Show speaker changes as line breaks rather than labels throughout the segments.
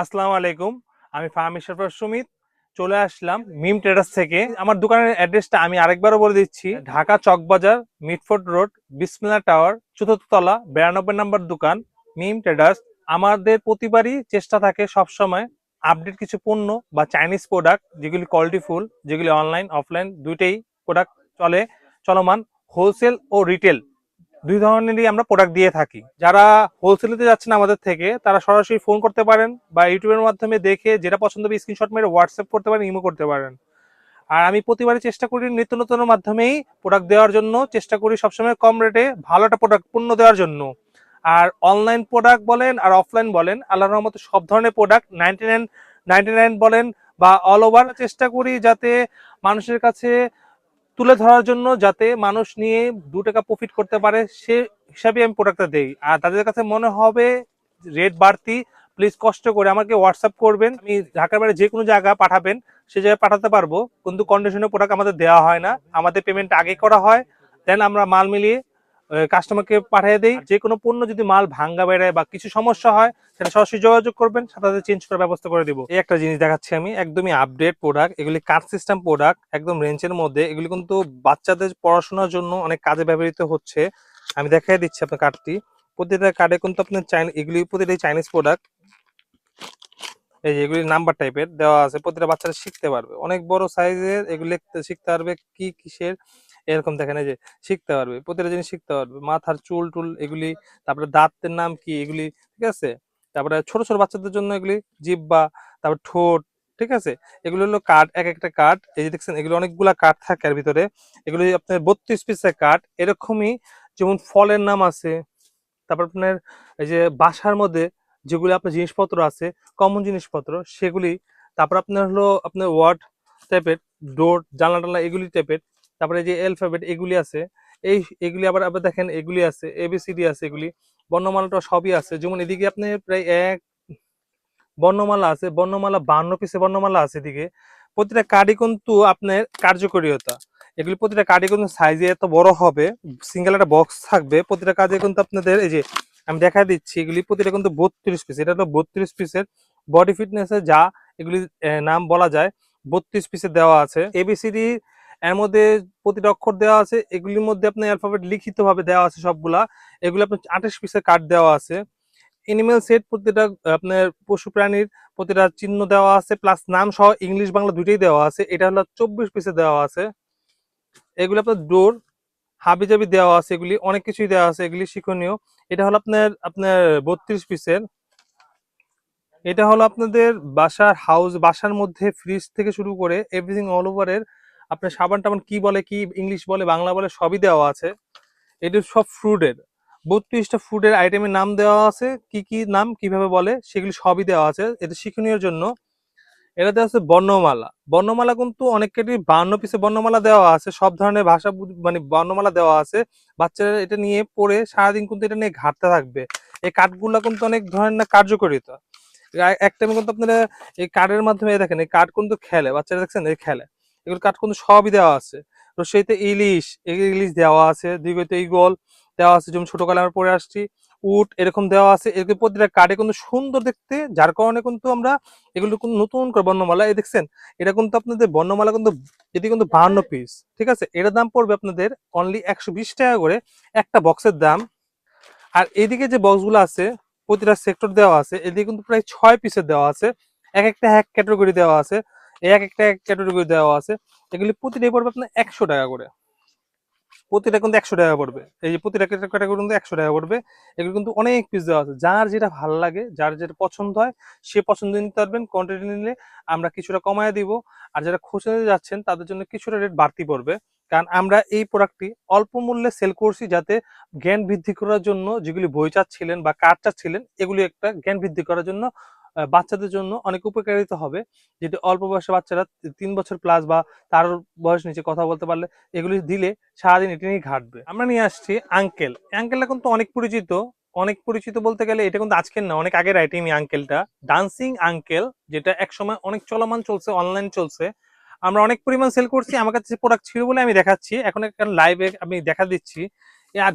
আসসালামু আলাইকুম, আমি ফাহামি সরফর সুমিত। চলে আসলাম মিম ট্রেডার্স থেকে। আমার দোকানের অ্যাড্রেসটা আমি আরেকবারও বলে দিচ্ছি। Dhaka Chawkbazar, Mitford road, Bismillah tower চতুর্থ তলা বিরানব্বই নম্বর দোকান, মিম ট্রেডার্স। আমাদের প্রতিবারই চেষ্টা থাকে সবসময় আপডেট কিছু পণ্য বা চাইনিজ প্রোডাক্ট, যেগুলি কোয়ালিটি ফুল যেগুলি অনলাইন অফলাইন দুইটাই প্রোডাক্ট চলে, চলমান হোলসেল ও রিটেল দুই ধরনেরই আমরা প্রোডাক্ট দিয়ে থাকি। যারা হোলসেলেতে যাচ্ছেন আমাদের থেকে, তারা সরাসরি ফোন করতে পারেন বা ইউটিউবের মাধ্যমে দেখে যেটা পছন্দ হবে স্ক্রিনশট মেরে হোয়াটসঅ্যাপ করতে পারেন ইমো করতে পারেন। আর আমি প্রতিবারই চেষ্টা করি নিত্য নতুন মাধ্যমেই প্রোডাক্ট দেওয়ার জন্য, চেষ্টা করি সবসময় কম রেটে ভালো একটা প্রোডাক্ট পণ্য দেওয়ার জন্য। আর অনলাইন প্রোডাক্ট বলেন আর অফলাইন বলেন, আল্লাহর রহমতে সব ধরনের product ninety nine ninety nine বলেন বা অল ওভার চেষ্টা করি যাতে মানুষের কাছে তুলে ধরার জন্য যাতে মানুষ নিয়ে দু টাকা প্রফিট করতে পারে, সে হিসাবে আমি প্রোডাক্টটা দেই। আর তাদের কাছে মনে হবে রেট বাড়তি প্লিজ কষ্ট করে আমাকে হোয়াটসঅ্যাপ করবেন। আমি ঢাকার বাইরে যে কোনো জায়গা পাঠাবেন, সে জায়গায় পাঠাতে পারব। কিন্তু কন্ডিশনে প্রোডাক্ট আমাদের দেওয়া হয় না। আমাদের পেমেন্ট আগে করা হয় দেন আমরা মাল মিলিয়ে কাস্টমারকে পাঠিয়ে দেই। যে কোনো পণ্য যদি মাল ভাঙ্গা বেড়ায় বা কিছু সমস্যা হয় সেটা সরাসরি যোগাযোগ করবেন সাথে সাথে চেঞ্জ করার ব্যবস্থা করে দিব। এই একটা জিনিস দেখাচ্ছি আমি একদমই আপডেট প্রোডাক্ট এগুলি কার্ড সিস্টেম প্রোডাক্ট একদম রেঞ্জের মধ্যে। এগুলি কিন্তু বাচ্চাদের পড়াশোনার জন্য অনেক কাজে ব্যবহৃত হচ্ছে। আমি দেখাই দিচ্ছি আপনার কার্ডটি প্রতিটা কার্ডে কিন্তু আপনার চাইনি এগুলি প্রতিটাই চাইনিজ প্রোডাক্ট এই যে এগুলি নাম্বার টাইপের দেওয়া আছে, প্রতিটা বাচ্চারা শিখতে পারবে। অনেক বড় সাইজের এগুলি শিখতে পারবে কি কিসের, এরকম দেখেন যে শিখতে পারবে, প্রতিটা জিনিস শিখতে পারবে। মাথার চুল টুল এগুলি, তারপরে দাঁতের নাম কি এগুলি, ঠিক আছে? তারপরে ছোট ছোট বাচ্চাদের জন্য এগুলি জিব্বা তারপর ঠোঁট, ঠিক আছে? এগুলো হলো কার্ড এক একটা কার্ড এই যে দেখছেন, এগুলো অনেকগুলা কার্ড থাকে এর ভিতরে। এগুলি আপনার বত্রিশ পিসের কার্ড এরকমই যেমন ফলের নাম আছে, তারপর আপনার এই যে বাসার মধ্যে যেগুলি আপনার জিনিসপত্র আছে কমন জিনিসপত্র, সেগুলি, তারপর আপনার হলো আপনার ওয়ার্ড টাইপের ডোর জানলা টানলা এগুলি টাইপের তারপরে যে অ্যালফাবেট এগুলি আছে, এই এগুলি আবার আবার দেখেন এগুলি আছে এবিসিডি আছে এগুলি, বর্ণমালাটা সবই আছে, যেমন এদিকে আপনি প্রায় এক বর্ণমালা আছে, বর্ণমালা বান্ন পিসে বর্ণমালা আছে এদিকে, প্রতিটা কার্ডই কিন্তু আপনার কার্যকরীয়তা এগুলি প্রতিটা কার্ডই কিন্তু সাইজে এত বড় হবে সিঙ্গেল একটা বক্স থাকবে, প্রতিটা কাজে কিন্তু আপনাদের এই যে আমি দেখা দিচ্ছি, এগুলি প্রতিটা কিন্তু বত্রিশ পিস এটা হলো বত্রিশ পিসের বডি ফিটনেসে যা এগুলি নাম বলা যায়, বত্রিশ পিসের দেওয়া আছে। এবিসিডি এর মধ্যে প্রতিটা অক্ষর দেওয়া আছে, এগুলির মধ্যে আপনার অ্যালফাবেট লিখিত ভাবে দেওয়া আছে সবগুলা, এগুলো আপনার আঠাশ পিসের কার্ড দেওয়া আছে। এনিমেল সেট প্রতিটা, আপনার পশু প্রাণীর প্রতিটা চিহ্ন দেওয়া আছে প্লাস নাম সহ ইংলিশ বাংলা দুইটাই দেওয়া আছে, এটা হলো চব্বিশ পিসে দেওয়া আছে। এগুলো আপনার ডোর হাবি জাবি দেওয়া আছে, এগুলি অনেক কিছুই দেওয়া আছে, এগুলি শিক্ষণীয়। এটা হলো আপনার আপনার বত্রিশ পিসের। এটা হলো আপনাদের বাসার হাউস বাসার মধ্যে ফ্রিজ থেকে শুরু করে এভরিথিং অল ওভারের আপনার সাবান টাবান কি বলে, কি ইংলিশ বলে, বাংলা বলে, সবই দেওয়া আছে। এটা সব ফ্রুটের বত্রিশটা ফুডের আইটেমের নাম দেওয়া আছে, কি কি নাম, কীভাবে বলে, সেগুলি সবই দেওয়া আছে। এটা শিক্ষণীয় জন্য। এটা দেওয়া আছে বর্ণমালা। বর্ণমালা কিন্তু অনেক কেটে বান্ন পিসে বর্ণমালা দেওয়া আছে, সব ধরনের ভাষা মানে বর্ণমালা দেওয়া আছে। বাচ্চারা এটা নিয়ে পড়ে সারাদিন কিন্তু এটা নিয়ে ঘাটতে থাকবে। এই কার্ডগুলা কিন্তু অনেক ধরনের কার্যকরিতা। এক টাইমে কিন্তু আপনারা এই কার্ডের মাধ্যমে দেখেন, এই কার্ড কিন্তু খেলে। বাচ্চারা দেখছেন, এই খেলে। এগুলো কাঠ কিন্তু সবই দেওয়া আছে। রসইতে ইলিশ, এই ইলিশ দেওয়া আছে দ্বিগতে ইগল দেওয়া আছে। যেমন ছোটকালে আমরা পড়ে আসছি উট এরকম দেওয়া আছে। এরকম প্রতিটা কার্ডে কিন্তু সুন্দর দেখতে, যার কারণে কিন্তু আমরা এগুলো কিন্তু নতুন করে বর্ণমালা, এই দেখছেন? এটা কিন্তু আপনাদের বর্ণমালা কিন্তু, এটি কিন্তু বাহান্ন পিস ঠিক আছে? এটার দাম পড়বে আপনাদের অনলি একশো বিশ টাকা করে, একটা বক্সের দাম। আর এদিকে যে বক্সগুলো আছে, প্রতিটা সেক্টর দেওয়া আছে, এদিকে কিন্তু প্রায় ছয় পিসের দেওয়া আছে। এক একটা এক ক্যাটাগরি দেওয়া আছে, এক একটা এক ক্যাটাগরি দেওয়া আছে। এগুলি প্রতিটাই পড়বে আপনার একশো টাকা করে। প্রতিটা কিন্তু একশো টাকা পড়বে। এই যে প্রতিটা ক্যাটাগরি কিন্তু একশো টাকা পড়বে। এগুলো কিন্তু অনেক পিস দেওয়া আছে। যার যেটা ভালো লাগে, যার যেটা পছন্দ হয়, সে পছন্দ নিতে পারবেন। কোয়ান্টিটি নিলে আমরা কিছুটা কমায় দিব। আর যারা খুচরা যাচ্ছেন, তাদের জন্য কিছুটা রেট বাড়তি পড়বে। কারণ আমরা এই প্রোডাক্টটি অল্প মূল্যে সেল করছি যাতে জ্ঞান বৃদ্ধি করার জন্য যেগুলি বই চাচ্ছিলেন বা কার্ড চাচ্ছিলেন, এগুলি একটা জ্ঞান বৃদ্ধি করার জন্য বাচ্চাদের জন্য অনেক উপকারিত হবে। যেটি অল্প বয়সে বাচ্চারা তিন বছর প্লাস বা তার বয়স নিচে কথা বলতে পারলে এগুলি দিলে সারাদিন এটি নিয়ে ঘাটবে। আমরা নিয়ে আসছি আঙ্কেল আঙ্কেলটা কিন্তু অনেক পরিচিত। অনেক পরিচিত বলতে গেলে এটা কিন্তু আজকের না, অনেক আগের আইটেম এই আঙ্কেলটা ডান্সিং আঙ্কেল যেটা একসময় অনেক চলমান চলছে অনলাইন চলছে। আমরা অনেক পরিমাণ সেল করছি, আমার কাছে প্রোডাক্ট ছিল বলে আমি দেখাচ্ছি। এখন একটা লাইভে আমি দেখা দিচ্ছি।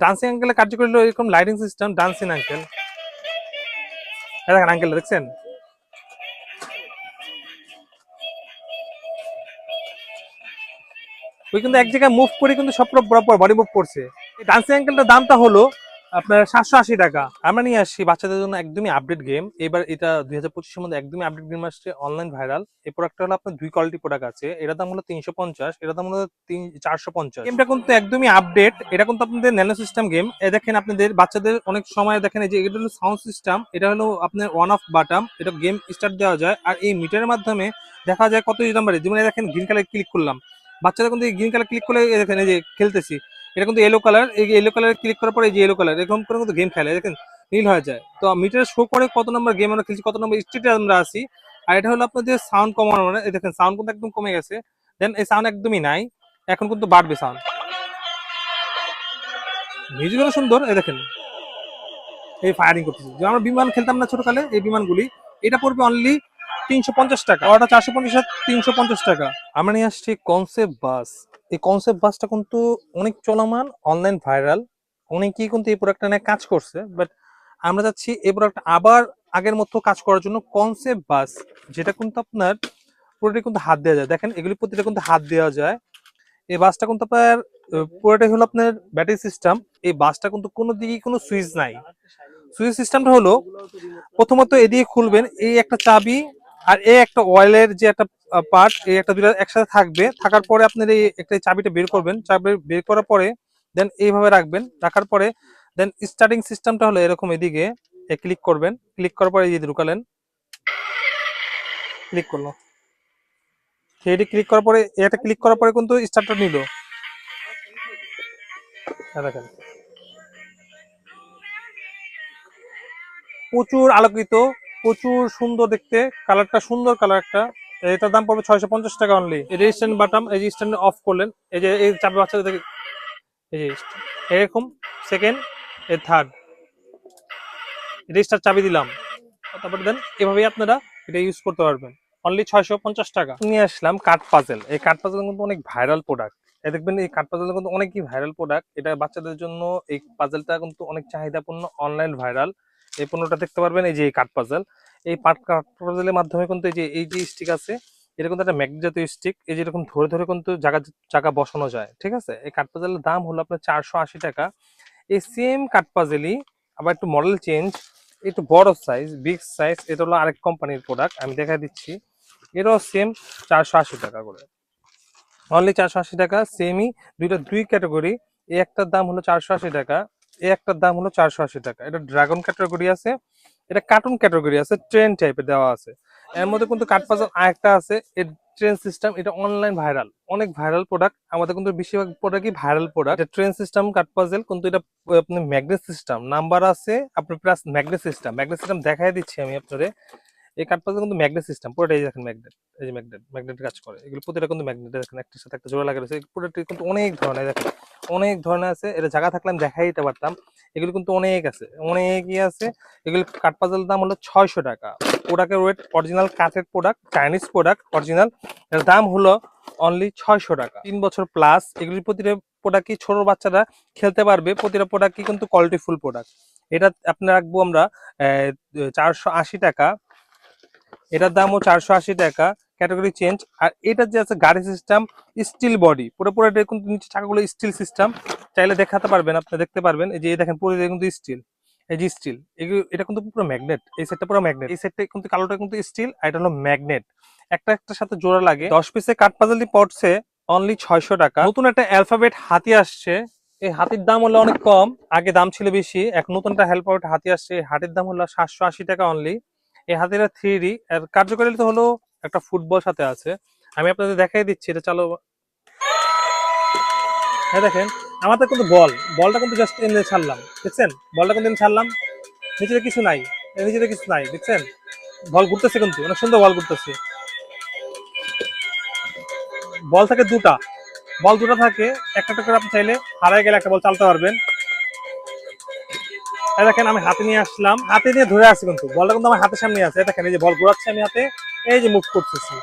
ডান্সিং আঙ্কেলের কার্যকরী এরকম লাইটিং সিস্টেম ডান্সিং আঙ্কেল দেখেন আঙ্কেল দেখছেন? ওই কিন্তু এক জায়গায় মুভ করে কিন্তু সব বরাবর বডি মুভ করছে। এই ডান্সিং অ্যাঙ্কেলটার দামটা হলো আপনার সাতশো আশি টাকা। আমরা নিয়ে আসছি বাচ্চাদের জন্য একদমই আপডেট গেম এবার এটা দুই হাজার পঁচিশের মধ্যে একদমই আপডেট গেম আসছে অনলাইন ভাইরাল এই প্রোডাক্টটা হলো আপনার দুই কোয়ালিটি প্রোডাক্ট আছে। এটার দাম হলো তিনশো পঞ্চাশ। এটার দাম হলো তিন চারশো পঞ্চাশ। গেমটা কিন্তু একদমই আপডেট এটা কিন্তু আপনাদের ন্যানো সিস্টেম গেম এ দেখেন আপনাদের বাচ্চাদের অনেক সময় দেখেন যে এটা হলো সাউন্ড সিস্টেম এটা হলো আপনার ওয়ান অফ বাটাম এটা গেম স্টার্ট দেওয়া যায়। আর এই মিটারের মাধ্যমে দেখা যায় কত নাম্বারে যেমন দেখেন গ্রিন কালার ক্লিক করলাম। বাচ্চাদের কিন্তু গ্রিন কালার ক্লিক করলে দেখেন এই যে খেলতেছি, এটা কিন্তু এলো কালার এই এলো কালার ক্লিক করার পরে এই যে এলো কালার এরকম করে কিন্তু গেম খেলে দেখেন, নীল হয়ে যায়। তো মিটার শো করে কত নম্বর গেম আমরা খেলছি, কত নম্বর স্টেটে আমরা আসি আর এটা হলো আপনাদের সাউন্ড কমানো মানে দেখেন সাউন্ড কিন্তু একদম কমে গেছে। দেন এই সাউন্ড একদমই নাই, এখন কিন্তু বাড়বে সাউন্ড মিউজিকগুলো সুন্দর, এই দেখেন, এই ফায়ারিং করতেছে। যে আমরা বিমান খেলতাম না ছোটকালে, এই বিমানগুলি, এটা পড়বে অনলি তিনশো পঞ্চাশ টাকা। ওটা চারশো পঞ্চাশ তিনশো পঞ্চাশ টাকা। আমরা নিয়ে আসছি কনসেপ্ট বাস এই কনসেপ্ট বাসটা কিন্তু অনেক চলমান অনলাইন ভাইরাল অনেকেই কিন্তু এই প্রোডাক্টটা নিয়ে কাজ করছে বাট আমরা যাচ্ছি এই প্রোডাক্ট আবার আগের মতো কাজ করার জন্য কনসেপ্ট বাস যেটা কিন্তু আপনার পুরোটাই কিন্তু হাত দেওয়া যায়। দেখেন এগুলি প্রতিটা কিন্তু হাত দেওয়া যায়। এই বাসটা কিন্তু আপনার পুরোটাই হলো আপনার ব্যাটারি সিস্টেম এই বাসটা কিন্তু কোনো দিকেই কোনো সুইচ নাই। সুইচ সিস্টেমটা হলো প্রথমত এদিকে খুলবেন এই একটা চাবি আর এই একটা অয়েলের যে একটা পার্ট এই একটা দুটা একসাথে থাকবে। থাকার পরে আপনার এই একটা চাবিটা বের করবেন। চাবি বের করার পরে দেন এইভাবে রাখবেন। রাখার পরে দেন স্টার্টিং সিস্টেমটা হলো এরকম এদিকে ক্লিক করবেন। ক্লিক করার পরে যে ঢুকালেন। ক্লিক করল। সেটি ক্লিক করার পরে এটা ক্লিক করার পরে কিন্তু স্টার্টটা নিল। হ্যাঁ, দেখেন। প্রচুর আলোকিত, প্রচুর সুন্দর দেখতে। কালারটা সুন্দর কালার একটা। এটার দাম পড়বে ছয়শো পঞ্চাশ টাকা অনলি স্ট্যান্ড বাটাম এই যে স্ট্যান্ড অফ করলেন, এই যে এই চাপে বাচ্চাদের দেখে এই যে এরকম সেকেন্ড এ থার্ড রেজিস্টার চাবি দিলাম। তারপরে দেন, এভাবেই আপনারা এটা ইউজ করতে পারবেন। অনলি ছয়শো পঞ্চাশ টাকা। নিয়ে আসলাম কাঠ পাজেল এই কাঠ পাজেল কিন্তু অনেক ভাইরাল প্রোডাক্ট এই দেখবেন, এই কাঠ পাজেল কিন্তু অনেকই ভাইরাল প্রোডাক্ট এটা বাচ্চাদের জন্য এই পাজেলটা কিন্তু অনেক চাহিদাপূর্ণ অনলাইন ভাইরাল এই পণ্যটা দেখতে পারবেন, এই যে কাঠ পাজেল এই পাট কাঠ পাজেলের মাধ্যমে কিন্তু এই যে এই যে স্টিক আছে, এটা কিন্তু একটা ম্যাগনেট জাতীয় স্টিক এই যেরকম ধরে ধরে কিন্তু জায়গা জায়গা বসানো যায়, ঠিক আছে? এই কাঠ পাজেলের দাম হলো আপনার চারশো আশি টাকা। এই সেম কাঠ পাজেলই আবার একটু মডেল চেঞ্জ একটু বড় সাইজ বিগ সাইজ এটা হলো আরেক কোম্পানির প্রোডাক্ট আমি দেখা দিচ্ছি। এটাও সেম চারশো আশি টাকা করে। অনলি চারশো আশি টাকা সেমই দুইটা, দুই ক্যাটাগরি এই একটার দাম হলো চারশো আশি টাকা। একটার দাম হলো চারশো আশি টাকা। এটা ড্রাগন ক্যাটাগরি আছে, এটা কার্টুন ক্যাটাগরি আছে ট্রেন টাইপে দেওয়া আছে। এর মধ্যে কিন্তু কাঠ পাজল আরেকটা আছে, এর ট্রেন সিস্টেম এটা অনলাইন ভাইরাল অনেক ভাইরাল প্রোডাক্ট আমাদের কিন্তু বেশিরভাগ প্রোডাক্টই ভাইরাল প্রোডাক্ট ট্রেন সিস্টেম কাঠপাজেল কিন্তু এটা, আপনি ম্যাগনেট সিস্টেম নাম্বার আছে, আপনার plus magnet system magnet system দেখাই দিচ্ছি আমি আপনাদের এই কাঠ পাজল কিন্তু ম্যাগনেট সিস্টেম পুরোটাই দেখেন ম্যাগনেট এই যে ম্যাগনেট ম্যাগনেট কাজ করে। এগুলো প্রতিটা কিন্তু ম্যাগনেট দেখেন একটার সাথে একটা জোড়া লাগা রয়েছে পুরোটা কিন্তু অনেক ধরনের দেখেন, অনেক ধরনের আছে। এটা জায়গা থাকলে আমি দেখাই দিতে পারতাম। এগুলো কিন্তু অনেক আছে, অনেকই আছে। এগুলো কাঠ পাজলের দাম হলো ছয়শো টাকা। প্রোডাক্টের ওয়েট অরিজিনাল কাঠের প্রোডাক্ট চাইনিজ প্রোডাক্ট অরিজিনাল এর দাম হলো অনলি ছয়শো টাকা। তিন বছর প্লাস এগুলির প্রতিটা প্রোডাক্টই ছোট বাচ্চারা খেলতে পারবে? প্রতিটা প্রোডাক্টই কিন্তু কোয়ালিটিফুল প্রোডাক্ট এটা আপনার রাখব আমরা চারশো আশি টাকা। এটার দামও চারশো আশি টাকা ক্যাটাগরি চেঞ্জ আর এটা যে আছে গাড়ি সিস্টেম স্টিল বডি পুরো পুরো এটা কিন্তু নিচে চাকাগুলো স্টিল সিস্টেম চাইলে দেখাতে পারবেন, আপনি দেখতে পারবেন, এই যে দেখেন পুরো কিন্তু স্টিল এই যে স্টিল এটা কিন্তু পুরো ম্যাগনেট এই সেটটা পুরো ম্যাগনেট এই সেটটা কিন্তু কালোটা কিন্তু স্টিল আর এটা হলো ম্যাগনেট একটা একটার সাথে জোড়া লাগে, দশ পিসে কাঠ পাজালি পড়ছে অনলি ছয়শো টাকা, নতুন একটা অ্যালফাবেট হাতি আসছে, এই হাতির দাম হলো অনেক কম, আগে দাম ছিল বেশি এক নতুন একটা অ্যালফাবেট হাতি আসছে হাতির দাম হলো সাতশো আশি টাকা অনলি এই হাতিটা থ্রি এর কার্যকারিতা হলো একটা ফুটবল সাথে আছে। আমি আপনাদের দেখাই দিচ্ছি, এটা চালো। হ্যাঁ দেখেন, আমাদের কিন্তু বল, বলটা কিন্তু জাস্ট এমনি ছাড়লাম, দেখছেন? বলটা কিন্তু এমনি ছাড়লাম নিচে কিছু নাই এর নিচে কিছু নাই, দেখছেন? বল ঘুরতেছে কিন্তু, অনেক সুন্দর বল ঘুরতেছে। বল থাকে দুটা, বল দুটো থাকে, একটা একটা করে আপনি চাইলে হারায় গেলে একটা বল চালতে পারবেন। দেখেন আমি হাতে নিয়ে আসলাম। হাতে নিয়ে ধরে আসছি কিন্তু বলটা কিন্তু আমার হাতের সামনে আছে। দেখেন এই যে বল ঘোরাচ্ছে আমি হাতে এই যে মুভ করতেছি।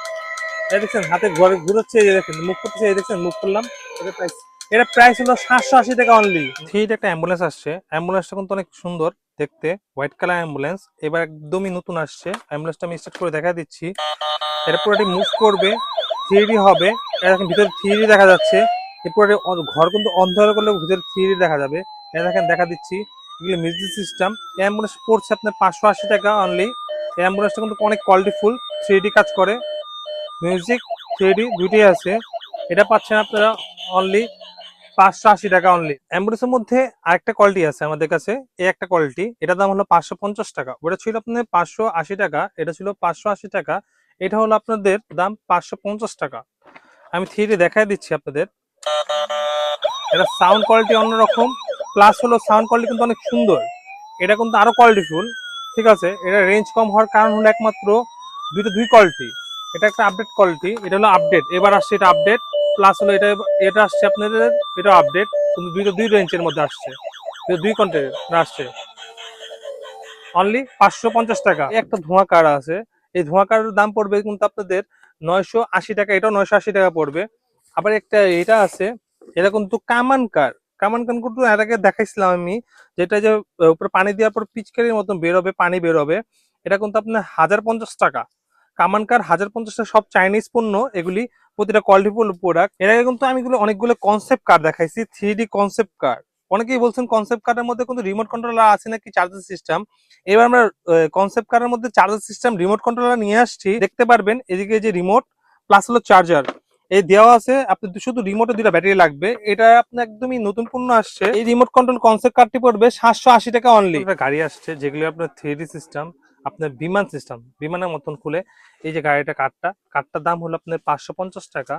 এই দেখছেন হাতে ঘরে ঘুরাচ্ছে এই যে দেখেন মুভ করতেছে এই দেখছেন মুভ করলাম। এটা প্রাইস এটা প্রাইস হলো সাতশো আশি টাকা অনলি থ্রি একটা অ্যাম্বুলেন্স আসছে। অ্যাম্বুলেন্সটা কিন্তু অনেক সুন্দর দেখতে। হোয়াইট কালার অ্যাম্বুলেন্স এবার একদমই নতুন আসছে। অ্যাম্বুলেন্সটা আমি স্টার্ট করে দেখা দিচ্ছি। এটা পুরোটি মুভ করবে। থ্রি হবে। এটা দেখেন ভিতরে থ্রি দেখা যাচ্ছে। এরপরে ঘর কিন্তু অন্ধকার করলে ভিতরে থ্রি দেখা যাবে। এই দেখেন দেখা দিচ্ছি। এগুলো মিউজিক সিস্টেম অ্যাম্বুলেন্স পড়ছে আপনার পাঁচশো আশি টাকা অনলি অ্যাম্বুলেন্সটা কিন্তু অনেক কোয়ালিটিফুল থ্রি কাজ করে। মিউজিক থ্রি দুইটাই আছে। এটা পাচ্ছেন আপনারা অনলি পাঁচশো আশি টাকা অনলি অ্যাম্বুলেন্সের মধ্যে আরেকটা কোয়ালিটি আছে আমাদের কাছে। এই একটা কোয়ালিটি এটার দাম হলো পাঁচশো পঞ্চাশ টাকা। ওটা ছিল আপনাদের পাঁচশো আশি টাকা, এটা ছিল পাঁচশো আশি টাকা। এটা হলো আপনাদের দাম পাঁচশো পঞ্চাশ টাকা। আমি থ্রি দেখাই দিচ্ছি আপনাদের। এটা সাউন্ড কোয়ালিটি অন্যরকম। প্লাস হলো সাউন্ড কোয়ালিটি কিন্তু অনেক সুন্দর। এটা কিন্তু আরও কোয়ালিটিফুল ঠিক আছে? এটা রেঞ্জ কম হওয়ার কারণ হলো একমাত্র দুইটা দুই কোয়ালিটি এটা একটা আপডেট কোয়ালিটি এটা হলো আপডেট এবার আসছে এটা আপডেট প্লাস হলো এটা এটা আসছে আপনাদের এটা আপডেট কিন্তু দুইটা দুই রেঞ্জের মধ্যে আসছে। দুই কন্টেন্ট আসছে। অনলি পাঁচশো পঞ্চাশ টাকা। একটা ধোঁয়া কার আছে। এই ধোঁয়া কারের দাম পড়বে কিন্তু আপনাদের নয়শো আশি টাকা, এটাও নয়শো আশি টাকা পড়বে। আবার একটা এটা আছে, এটা কিন্তু কামান কার কামান কিন্তু এর আগে দেখাইছিলাম আমি, যেটা যে উপরে পানি দেওয়ার পর পিচকারির মতন বেরোবে, পানি বেরোবে, এটা কিন্তু আপনার হাজার পঞ্চাশ টাকা। কামান কার হাজার পঞ্চাশ টাকা সব চাইনিজ পণ্য, এগুলি প্রতিটা কোয়ালিটিফুল প্রোডাক্টের আগে কিন্তু আমি অনেকগুলো কনসেপ্ট কার দেখাইছি থ্রি কনসেপ্ট কার অনেকেই বলছেন কনসেপ্ট কারের মধ্যে কিন্তু রিমোট কন্ট্রোলার আছে নাকি চার্জার সিস্টেম এবার আমরা কনসেপ্ট কারের মধ্যে চার্জার সিস্টেম রিমোট কন্ট্রোলার নিয়ে আসছি, দেখতে পারবেন, এদিকে যে রিমোট প্লাস হলো চার্জার এই দেওয়া আছে, আপনি শুধু রিমোটে দুটা ব্যাটারি লাগবে। এটা আপনার একদমই নতুন পণ্য আসছে। এই রিমোট কন্ট্রোল কনসেপ্ট কারটি পড়বে সাতশো আশি টাকা অনলি গাড়ি আসছে, যেগুলো আপনার থ্রি সিস্টেম আপনার বিমান সিস্টেম বিমানের মতন খুলে। এই যে গাড়িটা কাঠটা কাঠটার দাম হলো আপনার পাঁচশো পঞ্চাশ টাকা।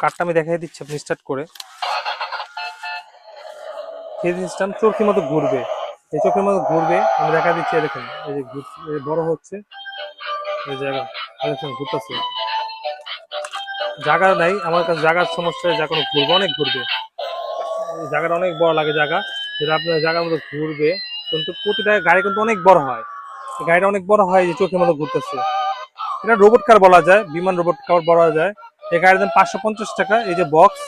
কাঠটা আমি দেখাই দিচ্ছি আপনি স্টার্ট করে। থ্রি সিস্টেম চোখের মতো ঘুরবে। এই চোখের মতো ঘুরবে, আমি দেখা দিচ্ছি দেখেন, এই যে বড় হচ্ছে। এই জায়গা দেখেন, ঘুরতেছে। জায়গা নাই, আমার কাছে জায়গার সমস্যা কোনো ঘুরবে, অনেক ঘুরবে। জায়গাটা অনেক বড় লাগে জায়গা, যেটা আপনার জায়গার মতো ঘুরবে, কিন্তু প্রতিটা গাড়ি কিন্তু অনেক বড় হয়। গাড়িটা অনেক বড় হয় যে চোখের মতো ঘুরতেছে। এটা রোবট কার বলা যায়, বিমান রোবট কার বলা যায়। এই গাড়ির দাম পাঁচশো পঞ্চাশ টাকা, এই যে বক্স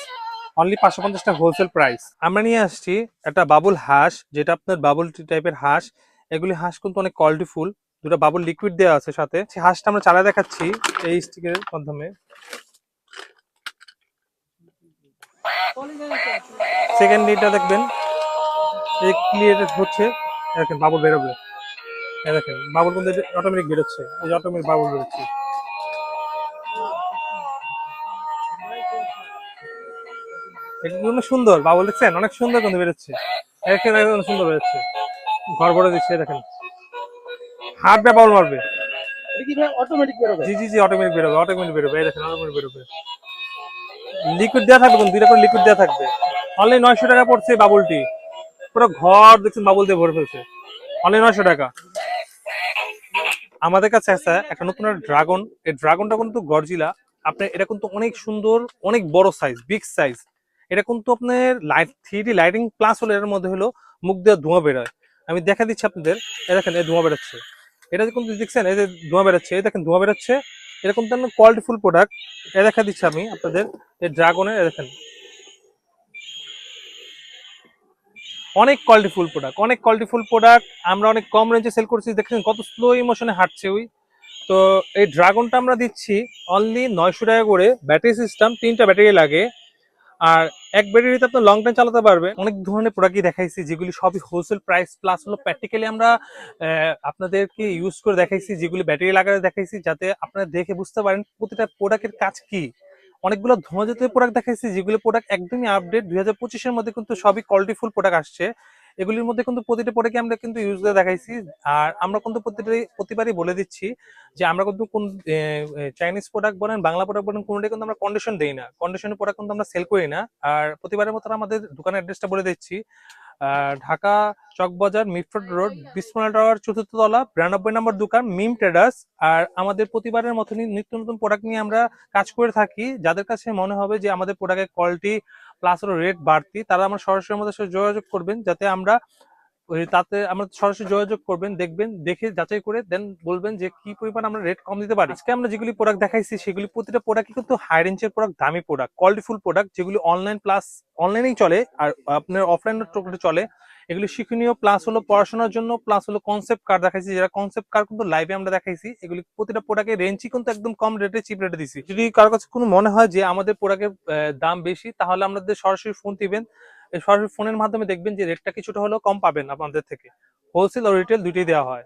অনলি পাঁচশো পঞ্চাশ টাকা হোলসেল প্রাইস আমরা নিয়ে আসছি একটা বাবুল হাঁস, যেটা আপনার বাবুল টাইপের হাঁস। এগুলি হাঁস কিন্তু অনেক কোয়ালিটিফুল দুটো বাবুল লিকুইড দেওয়া আছে সাথে। সেই হাঁসটা আমরা চালা দেখাচ্ছি এই স্টিকের মাধ্যমে। সেকেন্ড এটা দেখবেন। এই ক্লিয়ার হচ্ছে দেখেন বাবুল বেরোবে। দেখেন বাবুল কিন্তু অটোমেটিক বেরোচ্ছে এই যে অটোমেটিক বাবুল বেরোচ্ছে। এটা কিন্তু সুন্দর? বাবুল দেখছেন? অনেক সুন্দর কিন্তু বেরোচ্ছে। একদম সুন্দর বেরোচ্ছে। ঘর ভরে দিচ্ছে দেখেন। হাঁটবে বাবুল মারবে।
অটোমেটিক বেরোবে।
জি জি জি অটোমেটিক বেরোবে অটোমেটিক বেরোবে এই দেখেন অটোমেটিক বেরোবে। লিকুইড দেওয়া থাকবে দুইটা করে লিকুইড দেওয়া থাকবে। অনলি নয়শো টাকা পড়ছে বাবুলটি। পুরো ঘর দেখছেন বাবুল দিয়ে ভরে ফেলছে। অনলি নয়শো টাকা। আমাদের কাছে আছে একটা নতুন ড্রাগন এই ড্রাগনটা কিন্তু গরজিলা। আপনার এটা কিন্তু অনেক সুন্দর, অনেক বড় সাইজ বিগ সাইজ এটা কিন্তু আপনার লাইট থ্রি লাইটিং প্লাস হলো এর মধ্যে হলো মুখ দিয়ে ধোঁয়া বেরোয়। আমি দেখা দিচ্ছি আপনাদের। দেখেন, এই ধোঁয়া বেরোচ্ছে। এটা কিন্তু দেখছেন, এই যে ধোঁয়া বেরোচ্ছে, এই দেখেন ধোঁয়া বেরোচ্ছে। এরকম তেমন কোয়ালিটিফুল প্রোডাক্ট এ দেখা দিচ্ছি আমি আপনাদের, এই ড্রাগনের দেখেন। অনেক কোয়ালিটিফুল প্রোডাক্ট অনেক কোয়ালিটিফুল প্রোডাক্ট আমরা অনেক কম রেঞ্জে সেল করছি, দেখেন কত স্লো ইমোশনে হাঁটছে ওই। তো এই ড্রাগনটা আমরা দিচ্ছি অনলি নয়শো টাকা করে। ব্যাটারি সিস্টেম তিনটা ব্যাটারি লাগে। আর এক ব্যাটারিতে আপনি লং টাইম চালাতে পারবেন অনেক ধরনের প্রোডাক্টই দেখাইছি, যেগুলি সবই হোলসেল প্রাইস প্লাস হলো প্র্যাকটিক্যালি আমরা আপনাদেরকে ইউজ করে দেখাইছি, যেগুলি ব্যাটারি লাগাতে দেখাইছি, যাতে আপনারা দেখে বুঝতে পারেন প্রতিটা প্রোডাক্টের কাজ কি। অনেকগুলো ধোঁয়া জাতীয় প্রোডাক্ট দেখাইছি, যেগুলো প্রোডাক্ট একদমই আপডেট দুই হাজার মধ্যে কিন্তু সবই কোয়ালিটিফুল প্রোডাক্ট আসছে। এগুলির মধ্যে কিন্তু প্রতিটা প্রোডাক্টে আমরা কিন্তু ইউজ করে দেখাইছি। আর আমরা কিন্তু প্রতিটাই প্রতিবারই বলে দিচ্ছি যে আমরা কিন্তু কোন চাইনিজ প্রোডাক্ট বলেন, বাংলা প্রোডাক্ট বলেন, কোনটাই কিন্তু আমরা কন্ডিশন দিই না। কন্ডিশনের প্রোডাক্ট কিন্তু আমরা সেল করি না। আর প্রতিবারের মতো আমাদের দোকানের অ্যাড্রেসটা বলে দিচ্ছি। Dhaka Chawkbazar Mitford road Bismona tower, চতুর্থ তলা, বিরানব্বই নম্বর দোকান, মিম ট্রেডার্স। আর আমাদের প্রতিবারের মতনই নিত্য নতুন প্রোডাক্ট নিয়ে আমরা কাজ করে থাকি। যাদের কাছে মনে হবে যে আমাদের প্রোডাক্টের কোয়ালিটি প্লাস হলো রেট বাড়তি তারা আমরা সরাসরি আমাদের সাথে যোগাযোগ করবেন, যাতে আমরা তাতে আমরা সরাসরি যোগাযোগ করবেন, দেখবেন, দেখে যাচাই করে দেন বলবেন যে কি পরিমাণ আমরা রেট কম দিতে পারি। আজকে আমরা যেগুলি প্রোডাক্ট দেখাইছি, সেগুলি প্রতিটা প্রোডাক্ট কিন্তু হাই রেঞ্জের প্রোডাক্ট দামি প্রোডাক্ট কোয়ালিটিফুল প্রোডাক্ট যেগুলি অনলাইন প্লাস অনলাইনেই চলে, আর আপনার অফলাইন চলে এগুলি শিক্ষণীয় প্লাস হলো পড়াশোনার জন্য প্লাস হলো কনসেপ্ট কার দেখাইছি। যারা কনসেপ্ট কার কিন্তু লাইভে আমরা দেখাইছি। এগুলি প্রতিটা প্রোডাক্টের রেঞ্জই কিন্তু একদম কম রেটে চিপ রেটে দিছি। যদি কারও কাছে কোনো মনে হয় যে আমাদের প্রোডাক্টের দাম বেশি, তাহলে আমাদের সরাসরি ফোন দিবেন। সরাসরি ফোনের মাধ্যমে দেখবেন যে রেটটা কিছুটা হলেও কম পাবেন আপনাদের থেকে। হোলসেল ও রিটেল দুইটাই দেওয়া হয়।